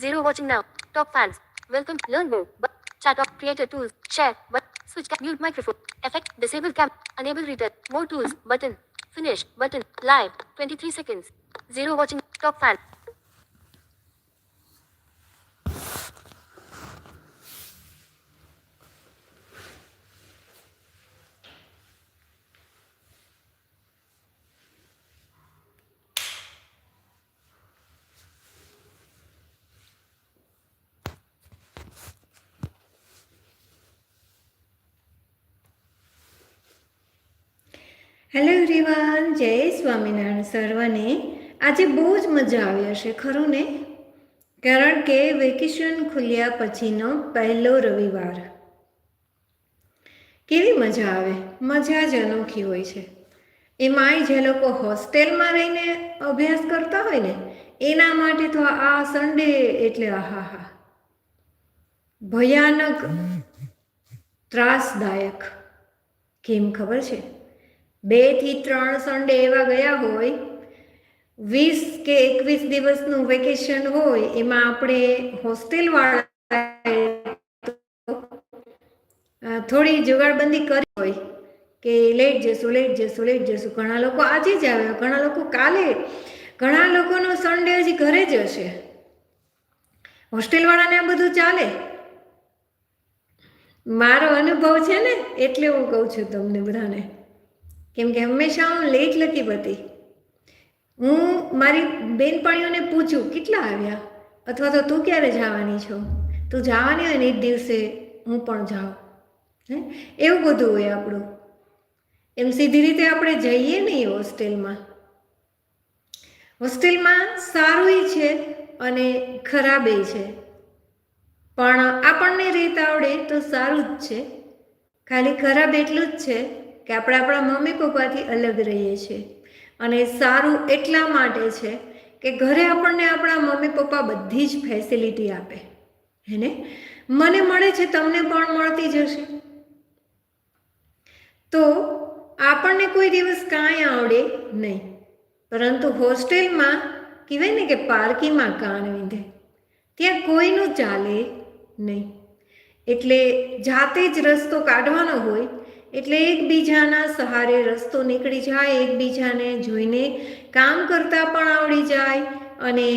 Zero watching now. Top fans. Welcome. Learn more. But chat off. Creator tools. Share. But switch. Mute microphone. Effect. Disable cam. Enable return. More tools. Button. Finish. Button. Live. 23 seconds. Zero watching. Top fan. Hello Rivan જય સ્વામિનારાયણ સર્વને. આજે બહુ જ મજા આવી હશે ખરું ને? કારણ કે વેકેશન ખુલ્યા પછીનો પહેલો રવિવાર. કેવી મજા આવે? મજા જ અનોખી હોય છે. એમાંય જે લોકો હોસ્ટેલમાં રહીને અભ્યાસ કરતા હોય ને એના માટે તો આ સન્ડે એટલે આહા હા ભયાનક ત્રાસદાયક. કેમ ખબર છે? બેથી ત્રણ સન્ડે એવા ગયા હોય, વીસ કે એકવીસ દિવસનું વેકેશન હોય, એમાં આપણે હોસ્ટેલવાળા થોડી જુગાડબંધી કરી હોય કે લેટ જશું લેટ જશું લેટ જશું ઘણા લોકો આજે જ આવ્યા, ઘણા લોકો કાલે, ઘણા લોકોનો સન્ડે હજી ઘરે જ હશે. હોસ્ટેલવાળાને આ બધું ચાલે? મારો અનુભવ છે ને, એટલે હું કહું છું તમને બધાને. કેમ કે હંમેશા હું લેટ લખી બધી હું મારી બેનપણીઓને પૂછું, કેટલા આવ્યા? અથવા તો તું ક્યારે જવાની છો? તું જવાની હોય ને એ જ દિવસે હું પણ જાઉં. હે? એવું બધું હોય આપણું. એમ સીધી રીતે આપણે જઈએ નહીં હોસ્ટેલમાં. હોસ્ટેલમાં સારું છે અને ખરાબે છે. પણ આપણને રીત આવડે તો સારું જ છે. ખાલી ખરાબ એટલું જ છે કે આપણે આપણા મમ્મી પપ્પાથી અલગ રહીએ છીએ. અને સારું એટલા માટે છે કે ઘરે આપણને આપણા મમ્મી પપ્પા બધી જ ફેસિલિટી આપે. હેને મને મળે છે, તમને પણ મળતી જશે. તો આપણને કોઈ દિવસ કાંઈ આવડે નહીં. પરંતુ હોસ્ટેલમાં કહેવાય ને કે પારકીમાં કાન વિંધે. ત્યાં કોઈનું ચાલે નહીં. એટલે જાતે જ રસ્તો કાઢવાનો હોય એટલે એકબીજાના સહારે રસ્તો નીકળી જાય, એકબીજાને જોઈને કામ કરતાં પણ આવડી જાય અને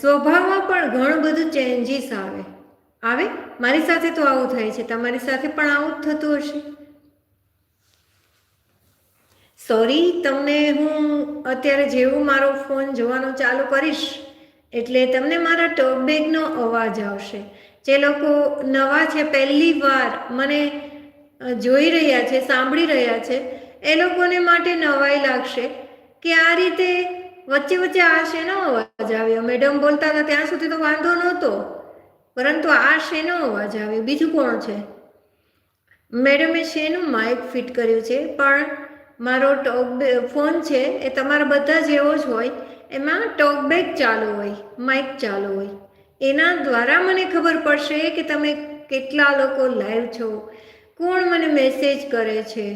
સ્વભાવમાં પણ ઘણું બધું ચેન્જીસ આવે. આવે? મારી સાથે તો આવું થાય છે. તમારી સાથે પણ આવું જ થતું હશે? સોરી તમને હું અત્યારે જેવું મારો ફોન જોવાનું ચાલુ કરીશ, એટલે તમને મારા ટોપ બેગનો અવાજ આવશે. જે લોકો નવા છે, પહેલી વાર મને જોઈ રહ્યા છે, સાંભળી રહ્યા છે. એ લોકોને માટે નવાઈ લાગશે કે આ રીતે વચ્ચે વચ્ચે આ શેનો અવાજ આવ્યો? મેડમ બોલતા હતા, ત્યાં સુધી તો વાંધો નહોતો. પરંતુ આ શેનો અવાજ આવ્યો? બીજું કોણ છે? મેડમે શેનું માઇક ફિટ કર્યું છે, પણ મારો ટોક ફોન છે, એ તમારા બધા જેવો જ હોય. એમાં ટોકબેક ચાલુ હોય, માઇક ચાલુ હોય. એના દ્વારા મને ખબર પડશે કે તમે કેટલા લોકો લાઈવ છો કોણ મને મેસેજ કરે છે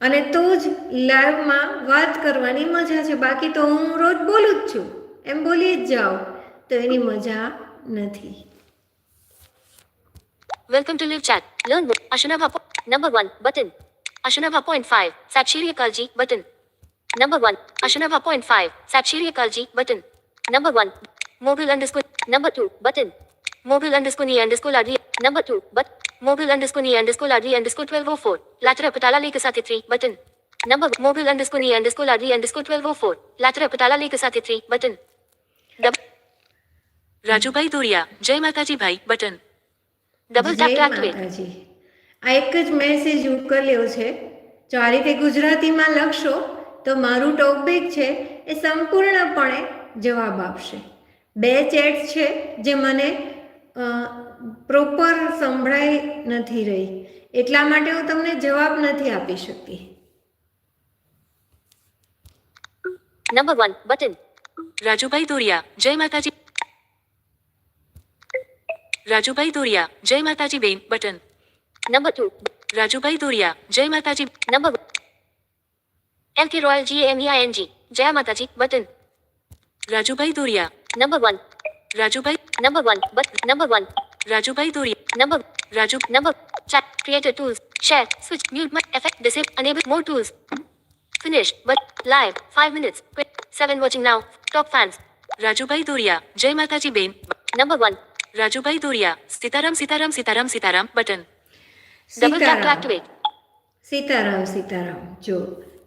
અને તો જ લાઈવમાં વાત કરવાની મજા છે બાકી તો હું રોજ બોલું જ છું એમ બોલી જ જાઓ તો એની મજા નથી live chat. Learn more. Ashanabha. Po- Number 1. Button. Ashanabha point 5. Sakshiriya Kalji. Button. Number 1. Ashanabha point 5. Sakshiriya Kalji. Button. Number 1. Mobile underscore. Number 2. Button. Mobile underscore ni underscore ladri. Number 2. But. Mobile underscore ni underscore ladri underscore 1204. Latera patala lake sati 3. Button. Number. Mobile underscore ni underscore ladri underscore 1204. Latera patala lake sati 3. Button. Dub- Rajubhai Doriya જય માતાજી ભાઈ button double tap to જય activate. આ એક જ message ઉકેલ્યો છે જો આ રીતે ગુજરાતીમાં લખશો તો મારું ટોપિક છે એ સંપૂર્ણપણે જવાબ આપશે બે ચેટ્સ છે જે મને પ્રોપર સંભળાઈ નથી રહી એટલા માટે હું તમને જવાબ નથી આપી શકતી નંબર 1. બટન રાજુભાઈ દોરિયા, જય માતાજી રાજુભાઈ દોરિયા, જય માતાજી બેન બટન નંબર 2. રાજુભાઈ દોરિયા, જય માતાજી number M K royal G M E N G જય માતાજી button Rajubhai Doriya number 1. Rajubhai number one. But number one. Rajubhai Doriya Number Raju number chat creator tools share switch mute my effect disable enable more tools finish but live five minutes Quit. seven watching now top fans Rajubhai Doriya જય માતાજી બેન number one Rajubhai Doriya Sitaram Sitaram Sitaram Sitaram button double tap to Sitaram activate Sitaram Sitaram જો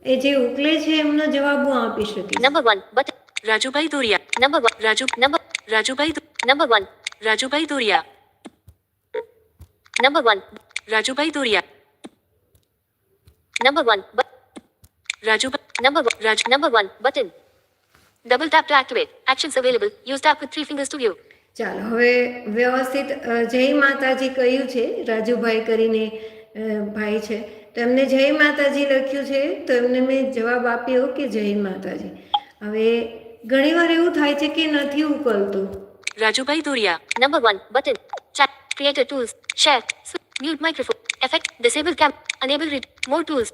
એ જે ઉકલે છે એમનો જવાબ હું આપી શકીશ number one but Rajubhai Doriya number one Raju number Rajubhai number one Rajubhai Doriya number one Rajubhai Doriya number one but Rajubhai number one raj number one button double tap to activate actions available use tap with three fingers to view ચાલો હવે વ્યવસ્થિત જય માતાજી કહ્યું છે રાજુભાઈ કરીને ભાઈ છે તો એમને જય માતાજી લખ્યું છે તો એમને મેં જવાબ આપ્યો કે જય માતાજી હવે ઘણીવાર એવું થાય છે કે નથી ઉકલતું Rajubhai Doriya number one button chat creator tools share mute microphone effect disable cam enable read more tools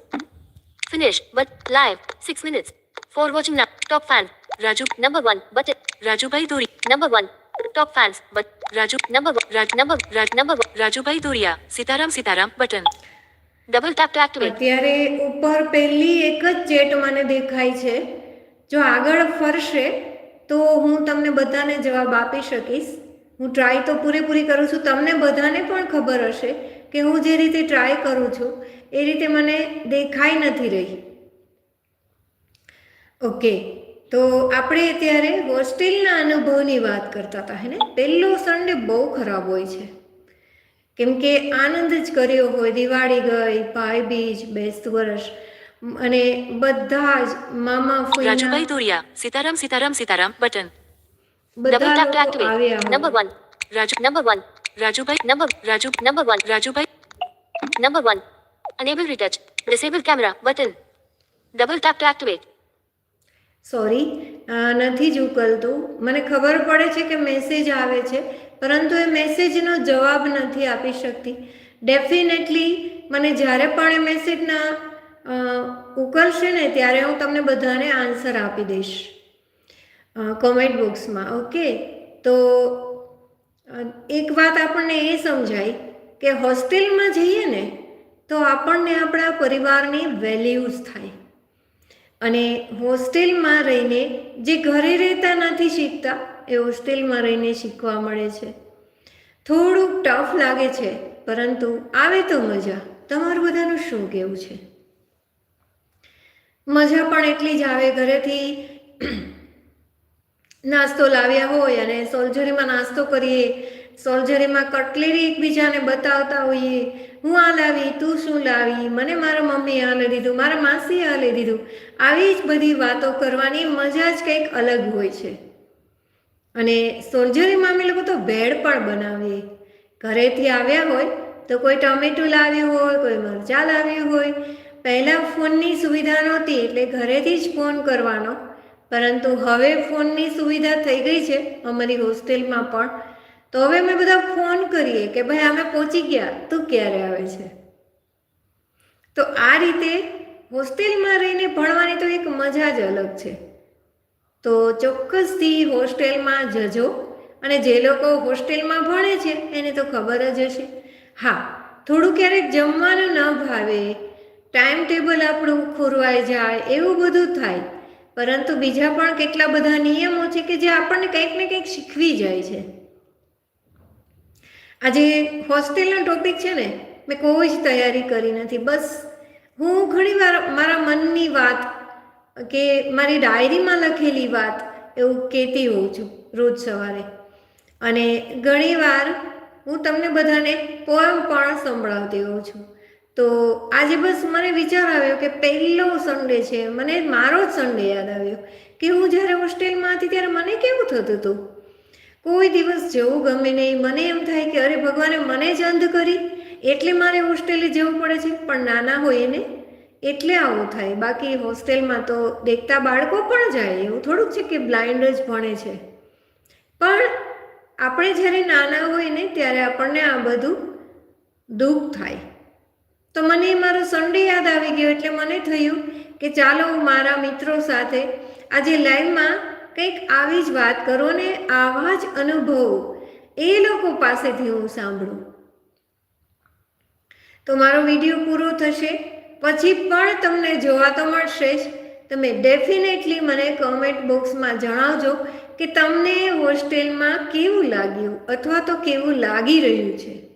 finish but live six minutes for watching now top fan Raju. number one Raju Bhai Duri. number one top fans but Raju. number one Raj. number Raj. number Raju Bhai Doriya Sitaram Sitaram. Button. Double tap to activate અત્યારે ઉપર પહેલી એક જ chat મને દેખાય છે જો આગળ ફરશે તો હું તમને બધાને જવાબ આપી શકીશ હું ટ્રાય તો પૂરેપૂરી કરું છું. તમને બધાને પણ ખબર હશે કે હું જે રીતે ટ્રાય કરું છું, એ રીતે મને દેખાઈ નથી રહી. ઓકે તો આપણે અત્યારે હોસ્ટેલના અનુભવની વાત કરતા હતા હે ને પહેલો સન્ડે બહુ ખરાબ હોય છે. કેમ કે આનંદ જ કર્યો હોય. દિવાળી ગઈ, ભાઈ બીજ, બેસતું વર્ષ, અને બધા જ મામા રાજુભાઈ ધોરિયા, સીતારામ સીતારામ સીતારામ બટન. Activate આવ્યા number હોય one Raju number one Rajubhai number Raju number one Rajubhai number one enable retouch disable camera button double tap to activate sorry નથી જ ઉકલતું મને ખબર પડે છે કે મેસેજ આવે છે પરંતુ એ મેસેજનો જવાબ નથી આપી શકતી ડેફિનેટલી મને જ્યારે પણ એ મેસેજના ઉકલશે ને ત્યારે હું તમને બધાને આન્સર આપી દઈશ કોમેન્ટ બોક્સમાં ઓકે તો એક વાત આપણને એ સમજાય કે હોસ્ટેલમાં જઈએ ને, તો આપણને આપણા પરિવારની વેલ્યુઝ થાય. અને હોસ્ટેલમાં રહીને જે ઘરે રહેતા નથી શીખતા, એ હોસ્ટેલમાં રહીને શીખવા મળે છે. થોડુંક ટફ લાગે છે, પરંતુ આવે તો મજા. તમારું બધાનું શું કહેવું છે? મજા પણ એટલી જ આવે ઘરેથી. નાસ્તો લાવ્યા હોય અને સોલ્જરીમાં નાસ્તો કરીએ, સોલ્જરીમાં કટલેરી એકબીજાને બતાવતા હોઈએ, હું આ લાવી, તું શું લાવી, મને મારા મમ્મીએ આ લઈ દીધું, મારા માસીએ આ લઈ દીધું, આવી જ બધી વાતો કરવાની મજા જ કંઈક અલગ હોય છે. અને સોલ્જરીમાં અમે લોકો તો ભેળ પણ બનાવીએ. ઘરેથી આવ્યા હોય તો કોઈ ટમેટું લાવ્યું હોય, કોઈ મરચાં લાવ્યું હોય, પહેલાં ફોનની સુવિધા નહોતી એટલે ઘરેથી જ ફોન કરવાનો પરંતુ હવે ફોનની સુવિધા થઈ ગઈ છે અમારી હોસ્ટેલમાં પણ. તો હવે અમે બધા ફોન કરીએ કે ભાઈ અમે પહોંચી ગયા, તું ક્યારે આવે છે? તો આ રીતે હોસ્ટેલમાં રહીને ભણવાની તો એક મજા જ અલગ છે. તો ચોક્કસથી હોસ્ટેલમાં જજો અને જે લોકો હોસ્ટેલમાં ભણે છે એને તો ખબર જ હશે. હા, થોડું ક્યારેક જમવાનું ન ભાવે, ટાઈમ ટેબલ આપણું ખોરવાઈ જાય, એવું બધું થાય. પરંતુ બીજા પણ કેટલા બધા નિયમો છે કે જે આપણને કંઈક ને કંઈક શીખવી જાય છે. આજે હોસ્ટેલનો ટોપિક છે ને, મેં કોઈ જ તૈયારી કરી નથી. બસ હું ઘણીવાર મારા મનની વાત કે મારી ડાયરીમાં લખેલી વાત એવું કહેતી હોઉં છું રોજ સવારે. અને ઘણીવાર હું તમને બધાને પોએમ પણ સંભળાવતી હોઉં છું. તો આજે બસ મને વિચાર આવ્યો કે પહેલો સન્ડે છે. મને મારો જ સન્ડે યાદ આવ્યો કે હું જ્યારે હોસ્ટેલમાં હતી ત્યારે મને કેવું થતું હતું? કોઈ દિવસ જવું ગમે નહીં. મને એમ થાય કે અરે ભગવાને, મને જ અંધ કરી. એટલે મારે હોસ્ટેલે જવું પડે છે. પણ નાના હોય એને એટલે આવું થાય. બાકી હોસ્ટેલમાં તો દેખતા બાળકો પણ જાય. એવું થોડુંક છે કે બ્લાઇન્ડ જ ભણે છે. પણ આપણે જ્યારે નાના હોય ને ત્યારે આપણને આ બધું દુઃખ થાય. તો મને મારો સન્ડે યાદ આવી ગયો એટલે મને થયું કે ચાલો હું મારા મિત્રો સાથે આજે લાઈવમાં કંઈક આવી જ વાત કરો ને આવા જ અનુભવો એ લોકો પાસેથી હું સાંભળું. તો મારો વીડિયો પૂરો થશે. પછી પણ તમને જોવા તો મળશે જ. તમે ડેફિનેટલી મને કોમેન્ટ બોક્સમાં જણાવજો કે તમને હોસ્ટેલમાં કેવું લાગ્યું અથવા તો કેવું લાગી રહ્યું છે.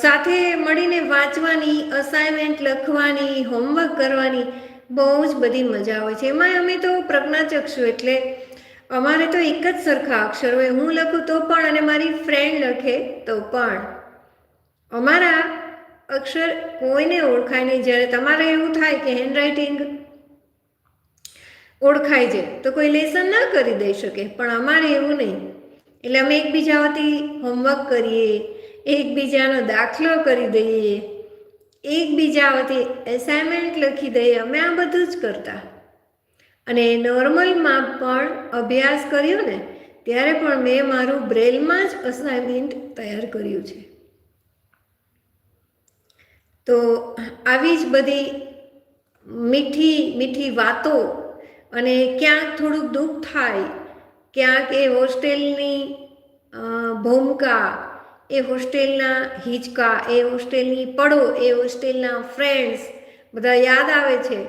સાથે મળીને વાંચવાની અસાઇનમેન્ટ લખવાની હોમવર્ક કરવાની બહુ જ બધી મજા આવે છે. એમાં અમે તો પ્રજ્ઞાચક્ષુ એટલે અમારે તો એક જ સરખા અક્ષર હોય. હું લખું તો પણ અને મારી ફ્રેન્ડ લખે તો પણ. અમારા અક્ષર કોઈને ઓળખાય નહીં. જ્યારે તમારે એવું થાય કે હેન્ડરાઇટિંગ ઓળખાય છે, તો કોઈ લેસન ના કરી દઈ શકે. પણ અમારે એવું નહીં. એટલે અમે એકબીજા હોમવર્ક કરીએ એકબીજાનો દાખલો કરી દઈએ. એકબીજા વતી એસાઇનમેન્ટ લખી દઈએ. અમે આ બધું જ કરતા. અને નોર્મલમાં પણ અભ્યાસ કર્યો ને, ત્યારે પણ મેં મારું બ્રેલમાં જ અસાઇનમેન્ટ તૈયાર કર્યું છે. તો આવી જ બધી મીઠી મીઠી વાતો અને ક્યાંક થોડુંક દુઃખ થાય, ક્યાંક એ હોસ્ટેલની ભૂમિકા એ હોસ્ટેલના હિંચકા, એ હોસ્ટેલની પડો એ હોસ્ટેલના ફ્રેન્ડ્સ બધા યાદ આવે છે.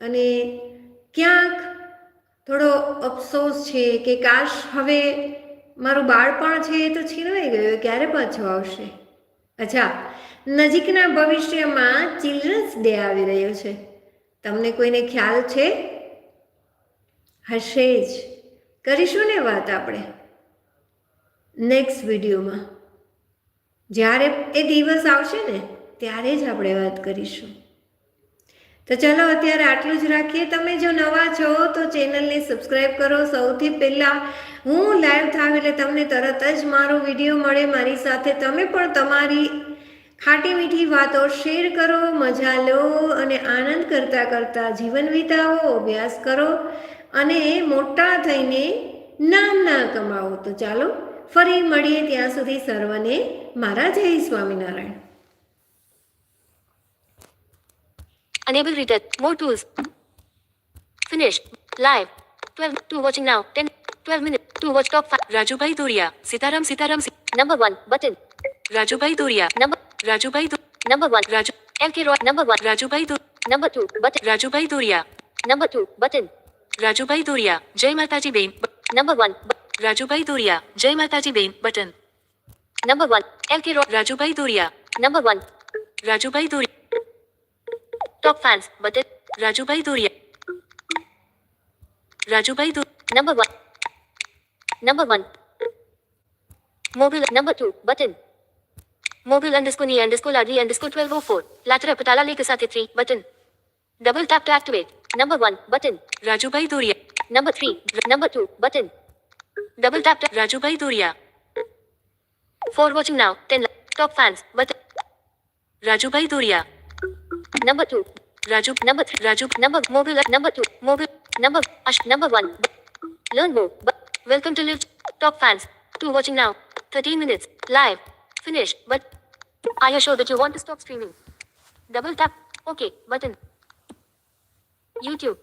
અને ક્યાંક થોડો અફસોસ છે કે કાશ હવે મારું બાળપણ છે એ તો છીનવાઈ ગયું ક્યારે પાછો આવશે? અચ્છા, નજીકના ભવિષ્યમાં ચિલ્ડ્રન્સ ડે આવી રહ્યો છે. તમને કોઈને ખ્યાલ છે? હશે જ. કરીશું ને વાત આપણે. નેક્સ્ટ વિડીયોમાં જ્યારે એ દિવસ આવશે ને, ત્યારે જ આપણે વાત કરીશું. તો ચલો અત્યારે આટલું જ રાખીએ. તમે જો નવા છો તો ચેનલને સબસ્ક્રાઈબ કરો. સૌથી પહેલાં હું લાઈવ થાવ એટલે તમને તરત જ મારો વીડિયો મળે. મારી સાથે તમે પણ તમારી ખાટી મીઠી વાતો શેર કરો, મજા લો અને આનંદ કરતાં કરતાં જીવન વિતાવો, અભ્યાસ કરો અને મોટા થઈને નામ ના કમાવો. તો ચાલો ફરી મળીએ ત્યાં સુધી સર્વને મારા જય Swaminarayan Enable reader. More tools. Finish. Live. 12. To watching now. 10. 12 minutes. To watch top 5. Rajubhai Doriya Sitaram Sitaram Number 1. Button. Rajubhai Doriya Number. Rajubhai દો- Number 1. Raju LK Roy. Number 1. Rajubhai દો- Number 2. Button. Rajubhai Doriya Number 2. Button. Rajubhai Doriya જય માતાજી બેન બ- Number 1. Bu- રાજુભાઈ દોરિયા જય માતાજી બેન button number 1. LK Roy. Rajubhai Doriya Number 1. Rajubhai Doriya Top fans. Button. Rajubhai Doriya Rajubhai દો Number 1. Number 1. Mobile. Number 2. Button. Mobile underscore knee underscore ladri underscore 1204. Latera patala lake સાથે 3. Button. Double tap to activate. Number 1. Button. Rajubhai Doriya Number 3. Number 2. Button. Double tap Raju bhai Duriya for watching now ten top fans but Raju bhai Duriya number two Raju number three Raju number mobile number two mobile number अश number one learn मो welcome to live top fans to watching now thirteen minutes live finish but I are sure that want stop streaming double tap okay button YouTube